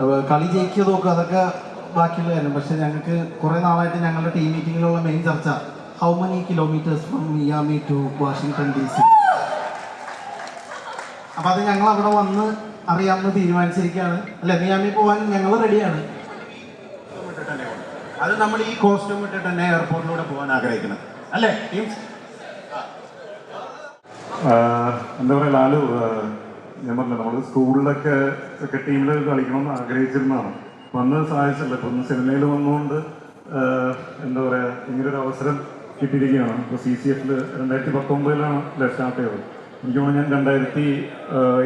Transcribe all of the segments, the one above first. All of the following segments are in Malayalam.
അപ്പോൾ കളി ജയിക്കുക നോക്കുക അതൊക്കെ ബാക്കിയുള്ള കാര്യം. പക്ഷെ ഞങ്ങൾക്ക് കുറേ നാളായിട്ട് ഞങ്ങളുടെ ടീം മീറ്റിങ്ങിലുള്ള മെയിൻ ചർച്ച how many kilometres from Miami to Washington D C അപ്പോൾ അത് ഞങ്ങൾ അവിടെ വന്ന് അറിയാമെന്ന് തീരുമാനിച്ചിരിക്കുകയാണ്. അല്ല മിയാമി പോകാൻ ഞങ്ങൾ റെഡിയാണ്. അത് നമ്മൾ ഈ കോസ്റ്റ്യൂം ഇട്ടിട്ട് തന്നെ എയർപോർട്ടിലൂടെ പോകാൻ ആഗ്രഹിക്കുന്നത്. അല്ലേ എന്താ പറയുക ലാലു ഞാൻ പറഞ്ഞില്ല നമ്മൾ സ്കൂളിലൊക്കെ ഒക്കെ ടീമിൽ കളിക്കണമെന്ന് ആഗ്രഹിച്ചിരുന്നതാണ്. വന്ന് സഹായിച്ചില്ല ഇപ്പം സിനിമയിൽ വന്നുകൊണ്ട് എന്താ പറയുക ഇങ്ങനൊരു അവസരം കിട്ടിയിരിക്കുകയാണ്. ഇപ്പോൾ സി സി എഫിൽ രണ്ടായിരത്തി പത്തൊമ്പതിലാണ് സ്റ്റാർട്ട് ചെയ്തത്. എനിക്ക് തോന്നുന്നു ഞാൻ രണ്ടായിരത്തി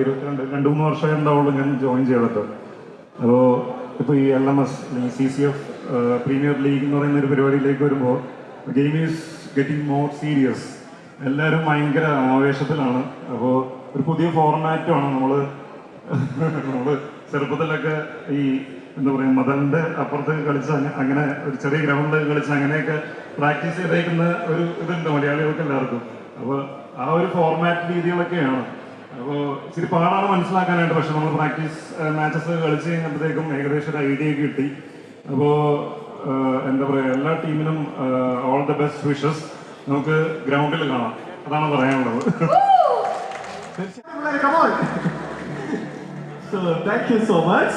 ഇരുപത്തിരണ്ട് രണ്ട് മൂന്ന് വർഷമേ ഉണ്ടാവുള്ളൂ ഞാൻ ജോയിൻ ചെയ്തത് അപ്പോൾ ഇപ്പോൾ ഈ എൽ എം എസ് അല്ലെങ്കിൽ C C F premier league എന്ന് പറയുന്ന ഒരു പരിപാടിയിലേക്ക് വരുമ്പോൾ game is getting more serious എല്ലാവരും ഭയങ്കര ആവേശത്തിലാണ്. അപ്പോൾ ഒരു പുതിയ ഫോർമാറ്റുമാണ് നമ്മൾ നമ്മൾ ചെറുപ്പത്തിലൊക്കെ ഈ എന്താ പറയുക മതലിന്റെ അപ്പുറത്ത് കളിച്ച് അങ്ങനെ ഒരു ചെറിയ ഗ്രൗണ്ടിൽ കളിച്ച് അങ്ങനെയൊക്കെ പ്രാക്ടീസ് ചെയ്തേക്കുന്ന ഒരു ഇതുണ്ട് മലയാളികൾക്ക് എല്ലാവർക്കും. അപ്പോൾ ആ ഒരു ഫോർമാറ്റ് രീതികളൊക്കെയാണ്. അപ്പോൾ ഇച്ചിരി പാടാണ് മനസ്സിലാക്കാനായിട്ട്. പക്ഷെ നമ്മൾ പ്രാക്ടീസ് മാച്ചസ് കളിച്ച് കഴിഞ്ഞപ്പോഴത്തേക്കും ഏകദേശം ഒരു ഐഡിയ കിട്ടി. അപ്പോൾ എന്താ പറയുക എല്ലാ ടീമിനും ഓൾ ദ ബെസ്റ്റ് വിഷസ് നമുക്ക് ഗ്രൗണ്ടിൽ കാണാം. അതാണ് പറയാനുള്ളത്. Come on. so thank you so much.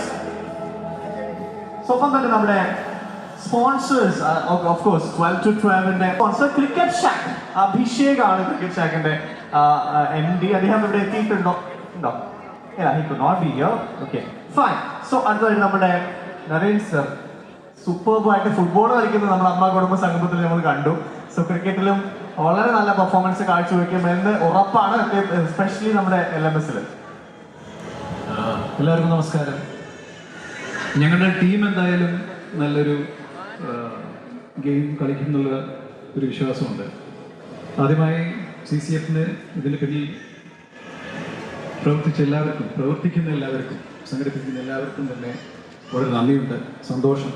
So തന്നെ നമ്മുടെ sponsors of course twelve to ട്വൽവിന്റെ sponsor cricket shack Abhishek ആണ് ക്രിക്കറ്റ് ഷാക്കിന്റെ എം അദ്ദേഹം ഇവിടെ എത്തിയിട്ടുണ്ടോ? ഉണ്ടോ? He could not be fine so അടുത്തതായിട്ട് നമ്മുടെ നരേൻ സർ സൂപ്പർബായിട്ട് ഫുട്ബോൾ കളിക്കുന്നത് നമ്മുടെ അമ്മ കുടുംബ സംഗമത്തിൽ നമ്മൾ കണ്ടു. സോ ക്രിക്കറ്റിലും വളരെ നല്ല പെർഫോമൻസ് കാഴ്ചവെക്കും എന്ന് ഉറപ്പാണ് എസ്പെഷ്യലി നമ്മുടെ എൽ എം എസിൽ എല്ലാവർക്കും നമസ്കാരം. ഞങ്ങളുടെ ടീം എന്തായാലും നല്ലൊരു ഗെയിം കളിക്കുന്നുള്ള ഒരു വിശ്വാസമുണ്ട്. ആദ്യമായി സി സി എഫിന് ഇതിന് പിന്നിൽ പ്രവർത്തിച്ച എല്ലാവർക്കും പ്രവർത്തിക്കുന്ന എല്ലാവർക്കും സംഘടിപ്പിക്കുന്ന എല്ലാവർക്കും തന്നെ വളരെ നന്ദിയുണ്ട് സന്തോഷം.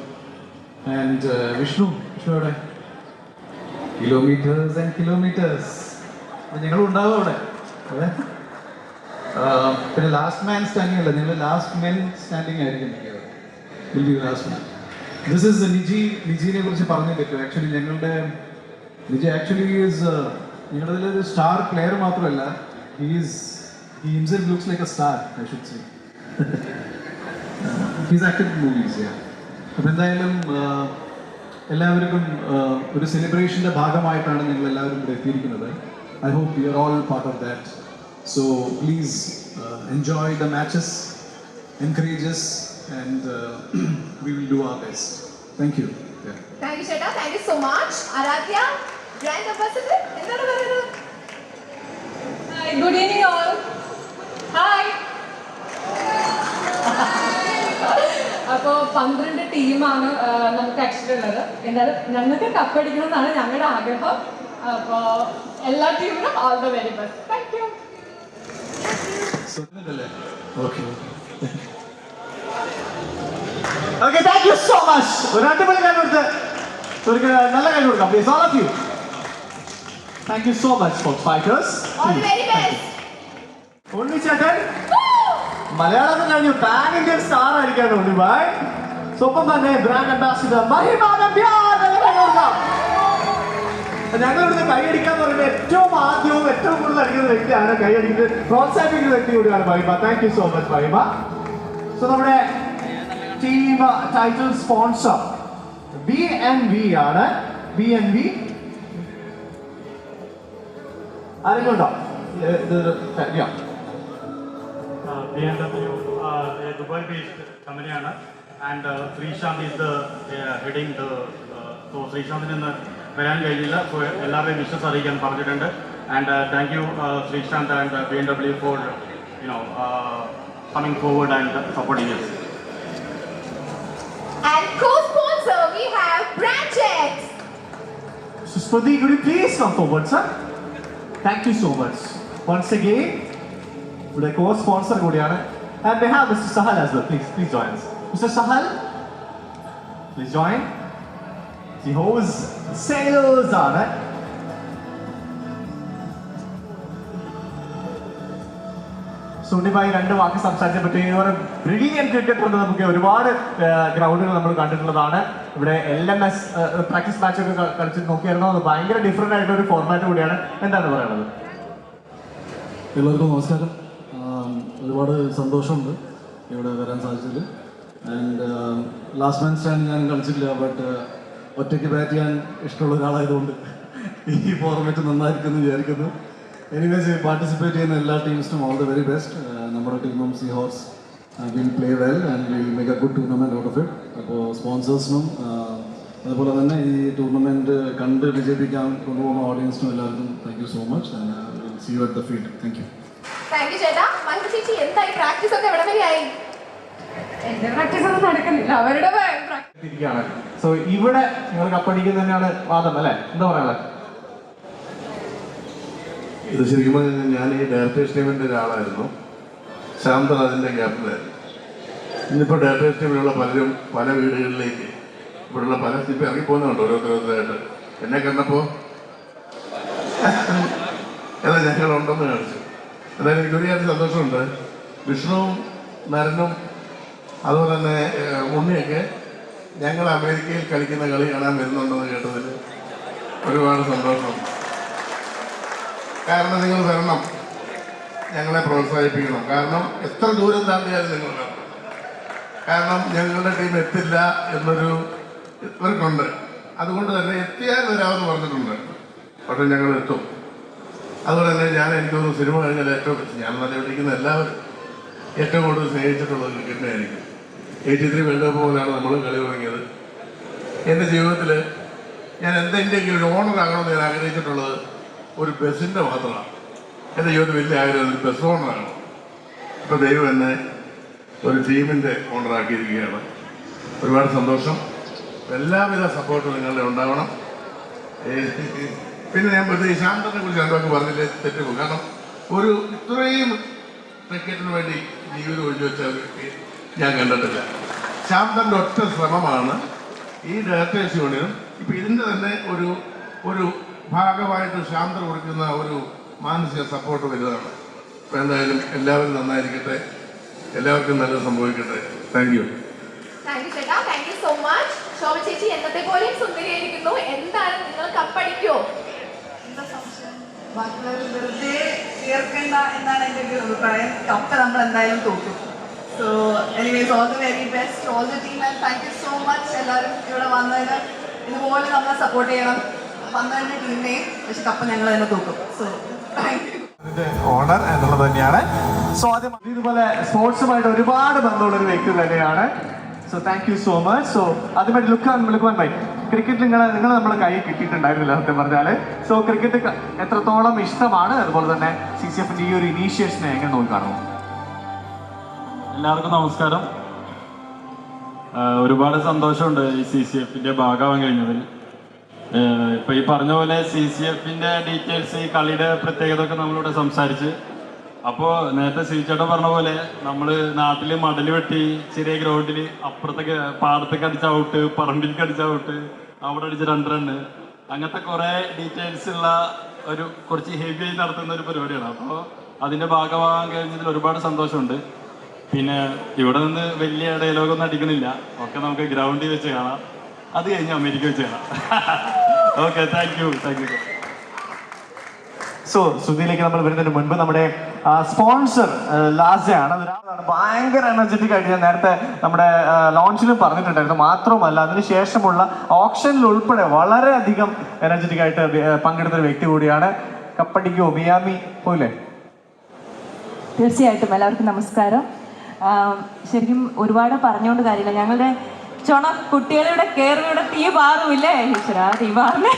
ആൻഡ് വിഷ്ണു വിഷ്ണുവിടെ കിലോമീറ്റേഴ്സ് ആൻഡ് കിലോമീറ്റേഴ്സ് ഞങ്ങളും ഉണ്ടാവും അവിടെ. അതെ? പിന്നെ ലാസ്റ്റ് മാൻ സ്റ്റാൻഡിംഗ് അല്ല. നിങ്ങൾ ലാസ്റ്റ് മെൻ സ്റ്റാൻഡിംഗ് ആയിരിക്കും will be last man this is Niji നിജിനെ കുറിച്ച് പറഞ്ഞേ പറ്റും. ആക്ച്വലി ഞങ്ങളുടെ നിജി ആക്ച്വലി ഈസ് ഞങ്ങളുടെ ഒരു സ്റ്റാർ പ്ലെയർ മാത്രമല്ല. He's he himself looks like a star I should say he's acted movies അപ്പം എന്തായാലും എല്ലാവർക്കും ആഹ്, ഒരു സെലിബ്രേഷന്റെ ഭാഗമായിട്ടാണ് ഞങ്ങൾ എല്ലാവരും ഇവിടെ എത്തിയിരിക്കുന്നത്. I hope you are all part of that so please enjoy the matches encourages and we will do our best thank you thank you ചേട്ടാ thank you so much Aaradhya grand ambassador എന്താണ് പറയുന്നത്? Hi, good evening all. അപ്പോൾ പന്ത്രണ്ട് ടീമാണ് നമുക്ക് ആക്ച്വലി ഉള്ളത്. എന്തായാലും ഞങ്ങൾക്ക് കപ്പടിക്കണം എന്നാണ് ഞങ്ങളുടെ ആഗ്രഹം. അപ്പോൾ എല്ലാ ടീമിനും all the very best thank you okay okay thank you so much ഒരു അടിപൊളി കൈ കൊടുത്ത് ഒരു നല്ല കൈ കൊടുക്കാം please all of you thank you so much for fighters the very best ഉണ്ണിച്ചേട്ടൻ മലയാളത്തിൽ കഴിഞ്ഞു. പാൻ ഇന്ത്യൻ സ്റ്റാർ ആയിരിക്കാണ് ഉണ്ണിബായ് സ്വപ്പം തന്നെ ബ്രാൻഡ് അംബാസിഡർ കൈ കൊടുക്കാം കൈയടിക്കാന്ന് പറയുന്നത് ഏറ്റവും ആദ്യവും ഏറ്റവും കൂടുതൽ അടിക്കുന്ന വ്യക്തിയാണ് കൈയടിക്കുന്നത്. പ്രോത്സാഹിപ്പിക്കുന്ന വ്യക്തി കൂടിയാണ് Mahima. Thank you so much Mahima. So നമ്മുടെ team title sponsor B N V ആണ്. ബി എൻ വി ആരെങ്കിലും ഉണ്ടോ? ഇത് ഇത് yeah. B M W Dubai based കമ്പനിയാണ് and Sreesanth is the heading the so ശ്രീശാന്തിന് ഇന്ന് വരാൻ കഴിഞ്ഞില്ല സോ എല്ലാവരെയും വിശ്വസ് അറിയിക്കാൻ പറഞ്ഞിട്ടുണ്ട് and thank you Sreesanth and B M W for you know coming forward and supporting yes And co-sponsor we have Branchex. So, Sprati, could you please come forward, sir? Thank you so much. Once again, ഇവിടെ കോ സ്പോൺസർ കൂടിയാണ് and have mister Sahal as please please us. Mr. Sahal, please join. The host sailors ആണ്. സുനിബായി രണ്ട് വാക്ക് സംസാരിച്ച പറ്റും ഇതുപോലെ ബ്രില്യൻ ക്രിക്കറ്റ് കൊണ്ട് നമുക്ക് ഒരുപാട് ഗ്രൗണ്ടുകൾ നമ്മൾ കണ്ടിട്ടുള്ളതാണ്. ഇവിടെ L M S practice match ഒക്കെ കളിച്ച് നോക്കിയായിരുന്നു. അത് ഭയങ്കര ഡിഫറെന്റ് ആയിട്ടുള്ള ഒരു ഫോർമാറ്റ് കൂടിയാണ്. എന്താണ് പറയുന്നത് എല്ലാവർക്കും നമസ്കാരം. ഒരുപാട് സന്തോഷമുണ്ട് ഇവിടെ വരാൻ സാധിച്ചതിൽ. ആൻഡ് ലാസ്റ്റ് മാൻ സ്റ്റാൻഡ് ഞാൻ കളിച്ചിട്ടില്ല ബട്ട് ഒറ്റയ്ക്ക് ബാറ്റ് ചെയ്യാൻ ഇഷ്ടമുള്ള ഒരാളായതുകൊണ്ട് ഈ ഫോർമാറ്റ് നന്നായിരിക്കും എന്ന് വിചാരിക്കുന്നു. എനിവേസ് പാർട്ടിസിപ്പേറ്റ് ചെയ്യുന്ന എല്ലാ ടീംസിനും ഓൾ ദ വെരി ബെസ്റ്റ് നമ്മുടെ ടീമും sea horses will play well and will make a good tournament out of it അപ്പോൾ സ്പോൺസേഴ്സിനും അതുപോലെ തന്നെ ഈ ടൂർണമെന്റ് കണ്ട് വിജയിപ്പിക്കാൻ കൊണ്ടുപോകുന്ന ഓഡിയൻസിനും എല്ലാവർക്കും thank you so much and see you at the field thank you thank you ചേട്ടാ. മഞ്ജു ചേച്ചി എന്തായി? പ്രാക്ടീസ് ഒക്കെ എവിടെ വരെയായി എന്റെ പ്രാക്ടീസ് ഒന്നും നടക്കുന്നില്ല. അവരുടെ സോ ഇവിടെ നിങ്ങൾ കപ്പടിക്കുന്ന തന്നെയാണ് വാദം അല്ലേ? എന്താ പറയാനുള്ളത്? ഇത് ശരിക്കും പറഞ്ഞാൽ ഞാൻ ഈ ഡയറക്ടേഴ്സ് ടീമിന്റെ ഒരാളായിരുന്നു. ശാന്തൻ അതിന്റെ ക്യാപ്റ്റനായിരുന്നു ഇന്നിപ്പോൾ ഡയറക്ടേഴ്സ് ടീമിലുള്ള പലരും പല വീടുകളിലേക്ക് ഇവിടെയുള്ള പല ഇപ്പം ഇറങ്ങിപ്പോകുന്നുണ്ട് ഓരോരുത്തരോരുത്തരായിട്ട്. എന്നെ കണ്ടപ്പോൾ അല്ല ഞങ്ങളുണ്ടെന്ന് കാണിച്ചു. എന്നാലും എനിക്ക് ഒരു കാര്യം സന്തോഷമുണ്ട്. വിഷ്ണുവും നരനും അതുപോലെ തന്നെ ഉണ്ണിയൊക്കെ ഞങ്ങൾ അമേരിക്കയിൽ കളിക്കുന്ന കളി കാണാൻ വരുന്നുണ്ടെന്ന് കേട്ടതിൽ ഒരുപാട് സന്തോഷം. കാരണം നിങ്ങൾ വരണം. ഞങ്ങളെ പ്രോത്സാഹിപ്പിക്കണം. കാരണം എത്ര ദൂരം താണ്ടിയാലും നിങ്ങൾ വരണം. കാരണം ഞങ്ങളുടെ ടീം എത്തില്ല എന്നൊരു ഇവർക്കുണ്ട്. അതുകൊണ്ട് തന്നെ എത്തിയാൽ വരാമെന്ന് പറഞ്ഞിട്ടുണ്ട്. പക്ഷെ ഞങ്ങൾ എത്തും. അതുപോലെ തന്നെ ഞാൻ എനിക്ക് തോന്നുന്നു സിനിമ കഴിഞ്ഞാൽ ഏറ്റവും ഞാൻ നല്ല വിളിക്കുന്ന എല്ലാവരും ഏറ്റവും കൂടുതൽ സ്നേഹിച്ചിട്ടുള്ളത് ക്രിക്കറ്റിനായിരിക്കും എയ്റ്റി ത്രീ വേൾഡ് കപ്പ് പോലാണ് നമ്മൾ കളി തുടങ്ങിയത്. എന്റെ ജീവിതത്തിൽ ഞാൻ എന്തെങ്കിലും ഒരു ഓണർ ആകണമെന്ന് ഞാൻ ആഗ്രഹിച്ചിട്ടുള്ളത് ഒരു ബസ്സിന്റെ മാത്രമാണ്. എന്റെ ജീവിതത്തിൽ വലിയ ആഗ്രഹം ഒരു ബസ് ഓണറാണ് അപ്പോൾ ദൈവം എന്നെ ഒരു ടീമിന്റെ ഓണറാക്കിയിരിക്കുകയാണ് ഒരുപാട് സന്തോഷം. എല്ലാവിധ സപ്പോർട്ടും നിങ്ങളുടെ ഉണ്ടാവണം. പിന്നെ ഞാൻ വെറുതെ ഇശാന്തനെ ശാന്തനെ കുറിച്ച് രണ്ടൊക്കെ പറഞ്ഞില്ലേ തെറ്റുപോകും. കാരണം ഒരു ഇത്രയും ക്രിക്കറ്റിന് വേണ്ടി ജീവിതം ഒഴിഞ്ഞു വെച്ച ഒരു ഞാൻ കണ്ടിട്ടില്ല. ശാന്തന്റെ ഒറ്റ ശ്രമമാണ് ഈ ഡയറക്ടേഴ്സ് യൂണിയനും. ഇപ്പം ഇതിന്റെ തന്നെ ഒരു ഒരു ഭാഗമായിട്ട് ശാന്തൻ കൊടുക്കുന്ന ഒരു മാനസിക സപ്പോർട്ട് വലുതാണ്. അപ്പം എന്തായാലും എല്ലാവരും നന്നായിരിക്കട്ടെ. എല്ലാവർക്കും നല്ലത് സംഭവിക്കട്ടെ. Thank you so much Shobha ചേച്ചി എന്നത്തെ സുന്ദരിയായിരിക്കുന്നു. എന്താണ് നിങ്ങൾ കപ്പടിക്കോ ചേർക്കണ്ട എന്നാണ് നമ്മൾ എന്തായാലും തോക്കും. So anyways the best all the team and so much ഇതുപോലെ സപ്പോർട്ട് ചെയ്യണം. തോക്കും. സോ ഓണർ എന്നുള്ളത് തന്നെയാണ്. സോ ആദ്യം ഇതുപോലെ സ്പോർട്സുമായിട്ട് ഒരുപാട് ബന്ധമുള്ള ഒരു വ്യക്തി തന്നെയാണ്. So thank you so much so ആദ്യമായിട്ട് ലുക്കാൻ വൺ ബൈ ക്രിക്കറ്റ് നിങ്ങൾ നിങ്ങൾ നമ്മളെ കൈ കിട്ടിയിട്ടുണ്ടായിരുന്നില്ല സത്യം പറഞ്ഞാൽ സോ ക്രിക്കറ്റ് എത്രത്തോളം ഇഷ്ടമാണ്? അതുപോലെ തന്നെ സി സി എഫിന്റെ ഈ ഒരു ഇനീഷ്യേഷനെ എങ്ങനെ നോക്കിക്കാണുന്നു എല്ലാവർക്കും നമസ്കാരം. ഒരുപാട് സന്തോഷമുണ്ട് ഈ സി സി എഫിന്റെ ഭാഗമാവാൻ കഴിഞ്ഞതിൽ. ഇപ്പൊ ഈ പറഞ്ഞ പോലെ സി സി എഫിന്റെ ഡീറ്റെയിൽസ് ഈ കളിയുടെ പ്രത്യേകത ഒക്കെ നമ്മളിവിടെ സംസാരിച്ച്. അപ്പോൾ നേരത്തെ ശ്രീചേട്ടൻ പറഞ്ഞ പോലെ നമ്മൾ നാട്ടിൽ മടൽ വെട്ടി ചെറിയ ഗ്രൗണ്ടിൽ അപ്പുറത്തേക്ക് പാടത്തേക്ക് അടിച്ച ഔട്ട് പറമ്പിലേക്ക് അടിച്ച ഔട്ട് അവിടെ അടിച്ച രണ്ട് റണ്ണ് അങ്ങനത്തെ കുറേ ഡീറ്റെയിൽസ് ഉള്ള ഒരു കുറച്ച് ഹെവി ആയി നടത്തുന്ന ഒരു പരിപാടിയാണ്. അപ്പോൾ അതിന്റെ ഭാഗമാകാൻ കഴിഞ്ഞതിൽ ഒരുപാട് സന്തോഷമുണ്ട്. പിന്നെ ഇവിടെ നിന്ന് വലിയ ഡയലോഗൊന്നും അടിക്കണില്ല. ഒക്കെ നമുക്ക് ഗ്രൗണ്ടിൽ വെച്ച് കാണാം. അത് കഴിഞ്ഞ് അമേരിക്ക വെച്ച് കാണാം. Okay thank you thank you so ശ്രുതിയിലേക്ക് നമ്മൾ വരുന്നതിന് മുൻപ് നമ്മുടെ സ്പോൺസർ ലാസയാണ്. അതൊരാളാണ് ഭയങ്കര എനർജറ്റിക് ആയിട്ട് ഞാൻ നേരത്തെ നമ്മുടെ ലോഞ്ചിലും പറഞ്ഞിട്ടുണ്ടായിരുന്നു. മാത്രമല്ല അതിനുശേഷമുള്ള ഓപ്ഷനിൽ ഉൾപ്പെടെ വളരെയധികം എനർജറ്റിക് ആയിട്ട് പങ്കെടുത്ത ഒരു വ്യക്തി കൂടിയാണ് കപ്പടിക്കോ മിയാമി പോലെ തീർച്ചയായിട്ടും എല്ലാവർക്കും നമസ്കാരം. ശരിക്കും ഒരുപാട് പറഞ്ഞുകൊണ്ട് കാര്യമില്ല. ഞങ്ങളുടെ ചുണ കുട്ടികളുടെ കയറിയുടെ തീ പാറുമില്ലേ ഈശ്വര തീ പാറിന്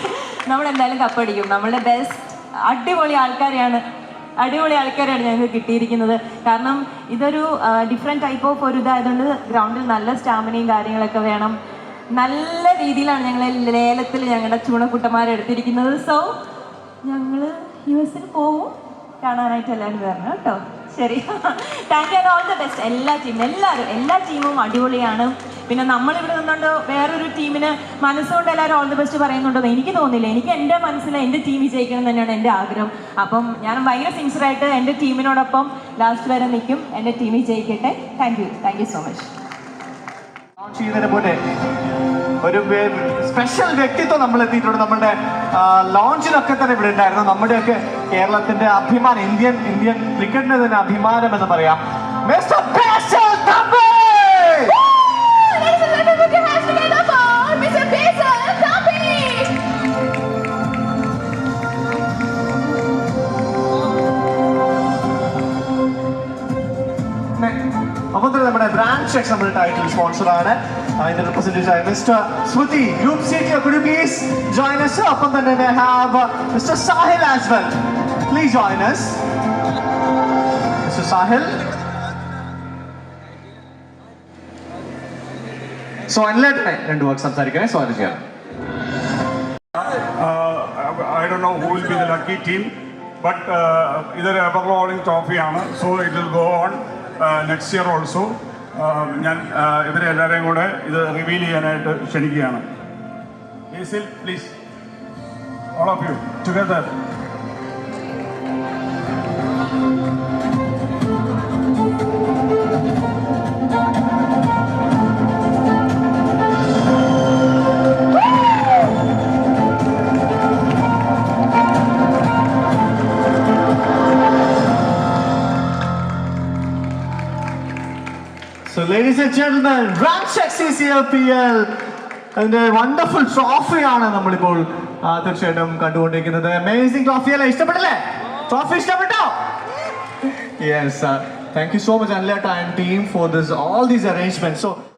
നമ്മൾ എന്തായാലും കപ്പടിക്കും. നമ്മളുടെ ബെസ്റ്റ് അടിപൊളി ആൾക്കാരെയാണ് അടിപൊളി ആൾക്കാരെയാണ് ഞങ്ങൾക്ക് കിട്ടിയിരിക്കുന്നത്. കാരണം ഇതൊരു ഡിഫറെന്റ് ടൈപ്പ് ഓഫ് ഒരു ഇതായതുകൊണ്ട് ഗ്രൗണ്ടിൽ നല്ല സ്റ്റാമിനയും കാര്യങ്ങളൊക്കെ വേണം. നല്ല രീതിയിലാണ് ഞങ്ങൾ ലേലത്തിൽ ഞങ്ങളുടെ ചൂണക്കുട്ടന്മാരെ എടുത്തിരിക്കുന്നത്. സോ ഞങ്ങൾ യു എസിൽ പോവും. കാണാനായിട്ട് എല്ലാവരും വരണം കേട്ടോ. ശരി. Thank you all the best എല്ലാ ടീമും എല്ലാവരും എല്ലാ ടീമും അടിപൊളിയാണ്. പിന്നെ നമ്മളിവിടെ നിന്നുകൊണ്ട് വേറൊരു ടീമിന് മനസ്സുകൊണ്ട് എല്ലാവരും ഓൾ ദി ബെസ്റ്റ് പറയുന്നുണ്ടെന്ന് എനിക്ക് തോന്നില്ല എനിക്ക് എന്റെ മനസ്സിൽ എന്റെ ടീം വിജയിക്കണം തന്നെയാണ് എന്റെ ആഗ്രഹം. അപ്പം ഞാൻ ഭയങ്കര സിൻസിയറായിട്ട് എന്റെ ടീമിനോടൊപ്പം ലാസ്റ്റ് വരെ നിൽക്കും. എന്റെ team വിജയിക്കട്ടെ. Thank you thank you so much ഒരു സ്പെഷ്യൽ വ്യക്തിത്വം നമ്മൾ എത്തിയിട്ടുണ്ട് നമ്മുടെ ലോഞ്ചിനൊക്കെ തന്നെ ഇവിടെ ഉണ്ടായിരുന്നു. നമ്മുടെയൊക്കെ കേരളത്തിന്റെ അഭിമാനം ഇന്ത്യൻ ഇന്ത്യൻ ക്രിക്കറ്റിന് തന്നെ അഭിമാനം എന്ന് പറയാം മിസ്റ്റർ തന്നെ നമ്മുടെ ബ്രാൻഡ് സെക്ഷൻ നമ്മുടെ ടൈറ്റിൽ സ്പോൺസർ ആണ്. അതിന്റെ റിപ്രസെന്റേറ്റീവ് ആയ mister Smriti group C could please join us ഒപ്പം തന്നെ have mister Sahil as well please join us. Mister Sahil so എല്ലാത്തിനെ രണ്ട് വാക്ക് സംസാരിക്കാൻ സ്വാഗതം ചെയ്യാം I don't know who will be the lucky team, but uh, ഇതൊരു ever rolling ട്രോഫിയാണ് so it will go on next year also ഞാൻ uh, ഇവരെ എല്ലാവരെയും കൂടെ ഇത് റിവീൽ ചെയ്യാനായിട്ട് ക്ഷണിക്കുകയാണ്. Please all of you together So, ladies and gentlemen, Ramcheck CCLPL അതിന്റെ വണ്ടർഫുൾ ട്രോഫിയാണ് നമ്മളിപ്പോൾ തീർച്ചയായിട്ടും കണ്ടുകൊണ്ടിരിക്കുന്നത്. അമേസിംഗ് ട്രോഫി അല്ലേ? ഇഷ്ടപ്പെട്ടില്ലേ? ട്രോഫി ഇഷ്ടപ്പെട്ടോ? Yes, uh, thank you so much, Anleta and team, for this all these arrangements. So.